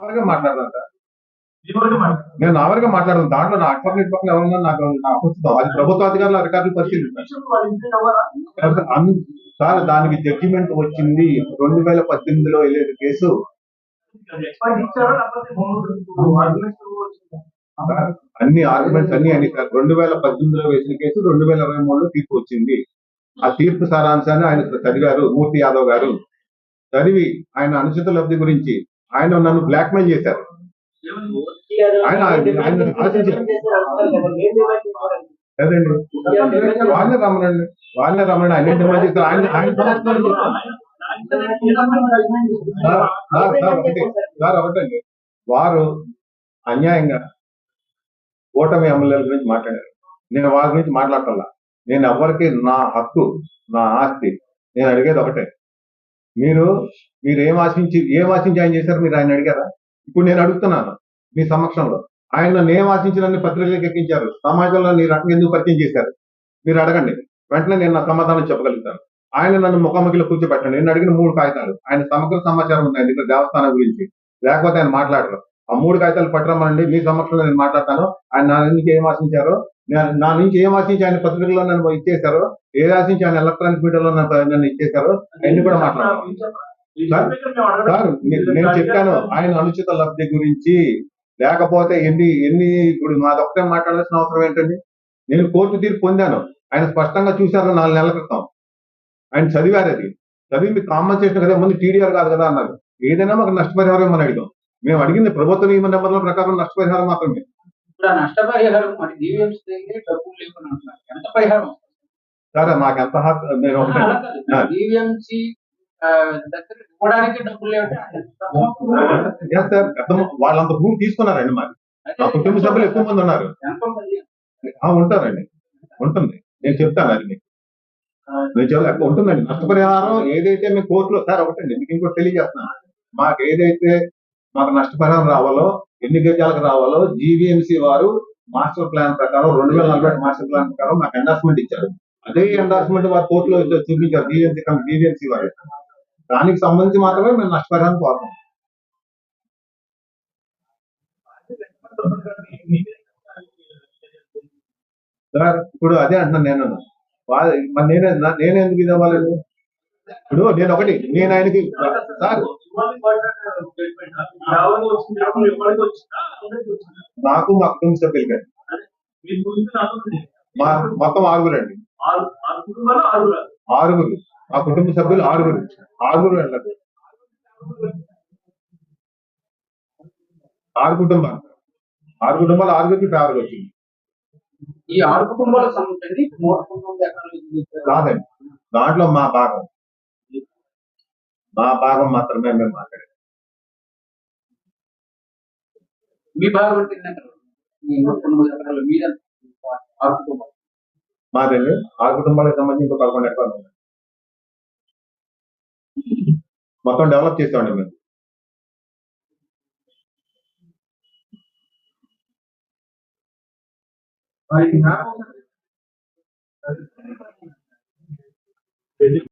నావరగా మాట్లాడదాం. సార్ నేను నావరగా మాట్లాడదాం దాంట్లో నా అక్సబ్లెట్ పక్కన ఎవరన్నా నాకు నాకు వస్తుందో. అది ప్రభుత్వ అధికారులు అధికారులు పరిశీలిస్తారు సార్ దానికి జడ్జిమెంట్ వచ్చింది. రెండు వేల పద్దెనిమిదిలో వెళ్ళేది కేసు అన్ని ఆర్గ్యుమెంట్స్ అన్ని అని సార్ రెండు వేల పద్దెనిమిదిలో వేసిన కేసు రెండు వేల ఇరవై మూడులో తీర్పు వచ్చింది. ఆ తీర్పు సారాంశాన్ని ఆయన చదివారు. మూర్తి యాదవ్ గారు. చదివి ఆయన అనుచిత లబ్ధి గురించి ఆయన నన్ను బ్లాక్ మెయిల్ చేశారు ఆయన లేదండి వాళ్ళే రమ్మనండి వాళ్ళే రమ్మనండి ఆయన డిమాండ్ చేస్తారు ఆయన ఆయన. సార్ సార్ సార్ ఒకటి సార్ ఒకటండి. వారు అన్యాయంగా ఓటమి ఎమ్మెల్యేల గురించి మాట్లాడారు. నేను వారి గురించి మాట్లాడటల్లా నేను ఎవరికి నా హక్కు నా ఆస్తి నేను అడిగేది ఒకటే. మీరు మీరు ఏం ఆశించి ఏం ఆశించి ఆయన చేశారు మీరు ఆయన అడిగారా? ఇప్పుడు నేను అడుగుతున్నాను మీ సమక్షంలో. ఆయన నన్ను ఏం ఆశించినన్ని పత్రికలకు ఎక్కించారు? సమాజంలో నీ రకంగా ఎందుకు పరిచయం చేశారు? మీరు అడగండి. వెంటనే నేను నా సమాధానం చెప్పగలుగుతాను. ఆయన నన్ను ముఖాముఖిలో కూర్చోబెట్టండి. నేను అడిగిన మూడు కాగితాలు. ఆయన సమగ్ర సమాచారం ఉంది ఆయన దగ్గర దేవస్థానం గురించి. లేకపోతే ఆయన మాట్లాడరు. ఆ మూడు కాగితాలు పట్టరమ్మనండి. మీ సమక్షంలో నేను మాట్లాడతాను. ఆయన నా ఎందుకు ఏం ఆశించారో నా నుంచి ఏం ఆశించి ఆయన పత్రికల్లో నన్ను ఇచ్చేశారో ఏ ఆశించి ఆయన ఎలక్ట్రానిక్ మీడియాలో నన్ను ఇచ్చేశారో అవన్నీ కూడా మాట్లాడతాను సార్ మీ- నేను చెప్పాను ఆయన అనుచిత లబ్ధి గురించి. లేకపోతే ఎన్ని ఎన్ని ఇప్పుడు నాదొక్కటే మాట్లాడాల్సిన అవసరం ఏంటండి? నేను కోర్టు తీర్పు పొందాను. ఆయన స్పష్టంగా చూశారు నాలుగు నెలల క్రితం. ఆయన చదివారు అది. చదివి మీకు కాంపన్సేషన్ కదా ముందు టీడీఆర్ కాదు కదా అన్నారు. ఏదైనా మాకు నష్టపరిహారం ఇవ్వమని అడిగాం. మేము అడిగింది ప్రభుత్వ నియమ నిబంధనల ప్రకారం నష్టపరిహారం మాత్రమే. ఇప్పుడు ఆ నష్టపరిహారం మరి డివిఎంస్ డబ్బులు లేకుండా ఉంటున్నారు. ఎంత పరిహారం సరే మాకు ఎంత హక్కు ఒకటే. డివిఎంసి దగ్గర ఇవ్వడానికి డబ్బులు Yes, sir. పెద్ద మొ- వాళ్ళంత భూమి తీసుకున్నారండి మరి నా కుటుంబ సభ్యులు ఎక్కువ మంది ఉన్నారు. ఎంత మంది ఆ, ఉంటారండి. ఉంటుంది. నేను చెప్తాను అది మీకు. నేను ఉంటుందండి. నష్టపరిహారం ఏదైతే మేము కోర్టులో సార్ ఒకటండి. మీకు ఇంకోటి తెలియజేస్తున్నాను. మాకు ఏదైతే మాకు నష్టపరిహారం రావాలో ఎన్ని గజాలకు రావాలో జీవీఎంసీ వారు మాస్టర్ ప్లాన్ ప్రకారం రెండు వేల నలభై మాస్టర్ ప్లాన్ ప్రకారం నాకు ఎండార్స్మెంట్ ఇచ్చారు. అదే ఎండార్స్మెంట్ వారు కోర్టులో చూపించారు జీవీఎంసీ జీవీఎంసీ వారు. దానికి సంబంధించి మాత్రమే మేము నష్టపరిహారం కోరుతాం సార్ ఇప్పుడు అదే అంటున్నాను నేను మరి నేనే నా- నేనే ఎందుకు ఇది అవ్వాలండి ఇప్పుడు నేను ఒకటి నేను ఆయనకి సార్. నాకు మా కుటుంబ సభ్యులు కానీ మా మొత్తం ఆరుగురు అండి ఆరుగురు. మా కుటుంబ సభ్యులు ఆరుగురు. ఆరుగురు వెళ్ళదు ఆరు కుటుంబాలు. ఆరు కుటుంబాలు ఆరుగురికి ఫేవర్ వచ్చింది ఈ ఆరు కుటుంబాలు కాదండి. దాంట్లో మా భాగం. మా భాగం మాత్రమే మేము మాట్లాడాం మీ భాగం మాదండి ఆరు కుటుంబాలకు సంబంధించి ఇంకో పదకొండు ఎకరాలు ఉన్నాయి. మొత్తం డెవలప్ చేసామండి మేము. వారికి నాకు